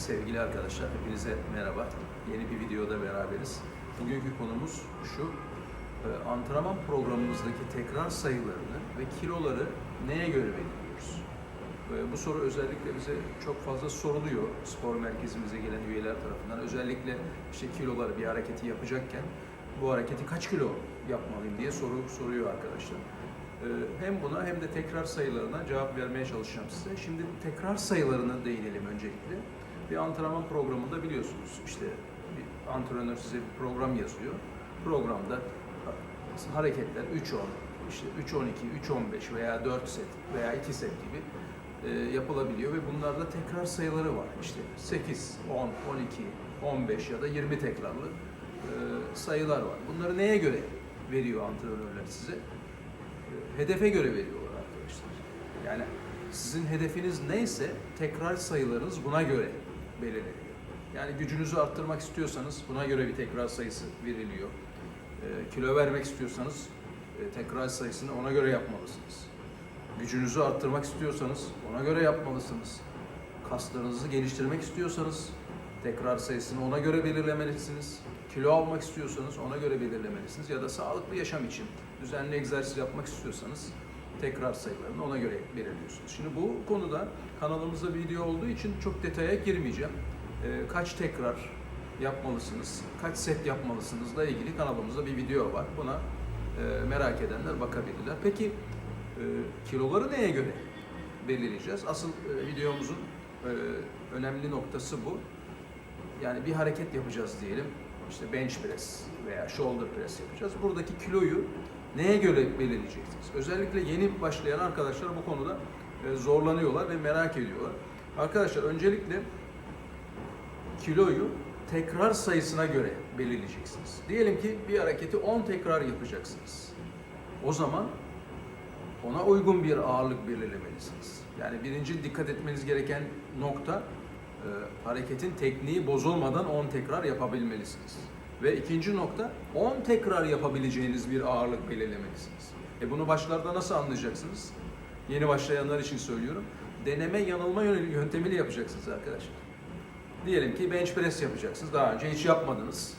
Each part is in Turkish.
Sevgili arkadaşlar, hepinize merhaba. Yeni bir videoda beraberiz. Bugünkü konumuz şu, e, antrenman programımızdaki tekrar sayılarını ve kiloları neye göre belirliyoruz? E, Bu soru özellikle bize çok fazla soruluyor spor merkezimize gelen üyeler tarafından. Özellikle işte kiloları bir hareketi yapacakken bu hareketi kaç kilo yapmalıyım diye soru soruyor arkadaşlar. Ee, Hem buna hem de tekrar sayılarına cevap vermeye çalışacağım size. Şimdi tekrar sayılarına değinelim öncelikle. Bir antrenman programında biliyorsunuz işte bir antrenör size bir program yazıyor. Programda hareketler 3-10, işte 3-12, 3-15 veya 4 set veya 2 set gibi e, yapılabiliyor ve bunlarda tekrar sayıları var. İşte 8, 10, 12, 15 ya da 20 tekrarlı e, sayılar var. Bunları neye göre veriyor antrenörler size? E, hedefe göre veriyorlar arkadaşlar. Yani sizin hedefiniz neyse tekrar sayılarınız buna göre belirleniyor. Yani gücünüzü arttırmak istiyorsanız buna göre bir tekrar sayısı veriliyor. E, kilo vermek istiyorsanız e, tekrar sayısını ona göre yapmalısınız. Gücünüzü arttırmak istiyorsanız ona göre yapmalısınız. Kaslarınızı geliştirmek istiyorsanız tekrar sayısını ona göre belirlemelisiniz. Kilo almak istiyorsanız ona göre belirlemelisiniz. Ya da sağlıklı yaşam için düzenli egzersiz yapmak istiyorsanız tekrar sayılarını ona göre belirliyorsunuz. Şimdi bu konuda kanalımızda video olduğu için çok detaya girmeyeceğim. Ee, kaç tekrar yapmalısınız, kaç set yapmalısınızla ilgili kanalımızda bir video var. Buna e, merak edenler bakabilirler. Peki e, kiloları neye göre belirleyeceğiz? Asıl e, videomuzun e, önemli noktası bu. Yani bir hareket yapacağız diyelim. İşte bench press veya shoulder press yapacağız. Buradaki kiloyu neye göre belirleyeceksiniz? Özellikle yeni başlayan arkadaşlar bu konuda e, zorlanıyorlar ve merak ediyorlar. Arkadaşlar öncelikle kiloyu tekrar sayısına göre belirleyeceksiniz. Diyelim ki bir hareketi 10 tekrar yapacaksınız. O zaman ona uygun bir ağırlık belirlemelisiniz. Yani birinci dikkat etmeniz gereken nokta hareketin tekniği bozulmadan 10 tekrar yapabilmelisiniz. Ve ikinci nokta 10 tekrar yapabileceğiniz bir ağırlık belirlemelisiniz. E bunu başlarda nasıl anlayacaksınız? Yeni başlayanlar için söylüyorum. Deneme yanılma yöntemiyle yapacaksınız arkadaşlar. Diyelim ki bench press yapacaksınız. Daha önce hiç yapmadınız.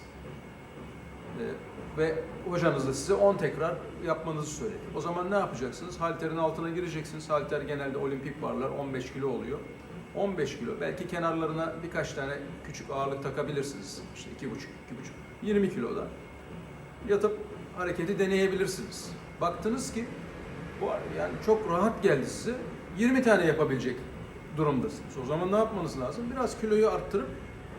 E, ve hocanız da size 10 tekrar yapmanızı söyledi. O zaman ne yapacaksınız? Halterin altına gireceksiniz. Halter genelde olimpik barlar 15 kilo oluyor. 15 kilo. Belki kenarlarına birkaç tane küçük ağırlık takabilirsiniz. İşte 2,5, 2,5, 20 kiloda. Yatıp hareketi deneyebilirsiniz. Baktınız ki bu yani çok rahat geldi size. 20 tane yapabilecek durumdasınız. O zaman ne yapmanız lazım? Biraz kiloyu arttırıp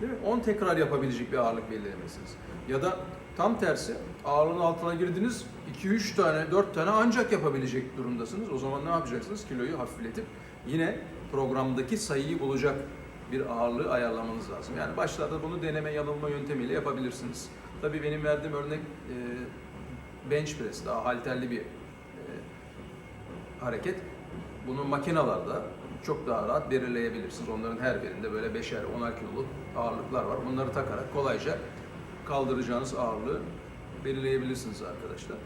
değil mi? 10 tekrar yapabilecek bir ağırlık belirlemesiniz. Ya da tam tersi ağırlığın altına girdiniz 2-3 tane 4 tane ancak yapabilecek durumdasınız. O zaman ne yapacaksınız? Kiloyu hafifletip yine programdaki sayıyı bulacak bir ağırlığı ayarlamanız lazım. Yani başlarda bunu deneme yanılma yöntemiyle yapabilirsiniz. Tabii benim verdiğim örnek e, bench press daha halterli bir e, hareket. Bunu makinalarda çok daha rahat belirleyebilirsiniz. Onların her birinde böyle beşer, onar kiloluk ağırlıklar var. Bunları takarak kolayca kaldıracağınız ağırlığı belirleyebilirsiniz arkadaşlar.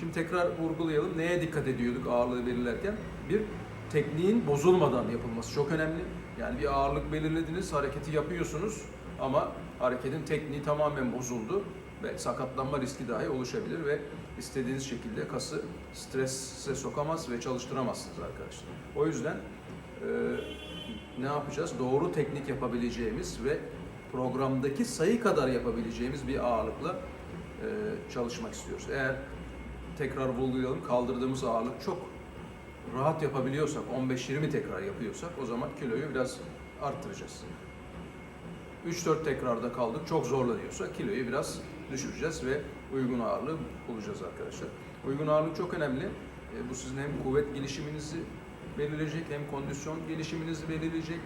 Şimdi tekrar vurgulayalım. Neye dikkat ediyorduk ağırlığı belirlerken? Bir, tekniğin bozulmadan yapılması çok önemli. Yani bir ağırlık belirlediniz, hareketi yapıyorsunuz ama hareketin tekniği tamamen bozuldu ve sakatlanma riski dahi oluşabilir ve istediğiniz şekilde kası strese sokamaz ve çalıştıramazsınız arkadaşlar. O yüzden e, ne yapacağız? Doğru teknik yapabileceğimiz ve programdaki sayı kadar yapabileceğimiz bir ağırlıkla e, çalışmak istiyoruz. Eğer tekrar vurgulayalım kaldırdığımız ağırlık çok rahat yapabiliyorsak, 15-20 tekrar yapıyorsak o zaman kiloyu biraz arttıracağız. 3-4 tekrarda kaldık, çok zorlanıyorsa kiloyu biraz düşüreceğiz ve uygun ağırlığı bulacağız arkadaşlar. Uygun ağırlık çok önemli. E, bu sizin hem kuvvet gelişiminizi belirleyecek hem kondisyon gelişiminizi belirleyecek.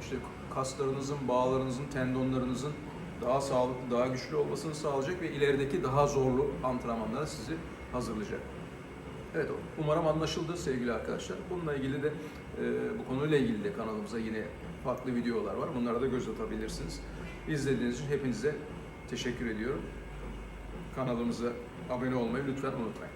İşte kaslarınızın, bağlarınızın, tendonlarınızın daha sağlıklı, daha güçlü olmasını sağlayacak ve ilerideki daha zorlu antrenmanlara sizi hazırlayacak. Evet, umarım anlaşıldı sevgili arkadaşlar. Bununla ilgili de e, bu konuyla ilgili de kanalımıza yine farklı videolar var. Bunlara da göz atabilirsiniz. İzlediğiniz için hepinize teşekkür ediyorum. Kanalımıza abone olmayı lütfen unutmayın.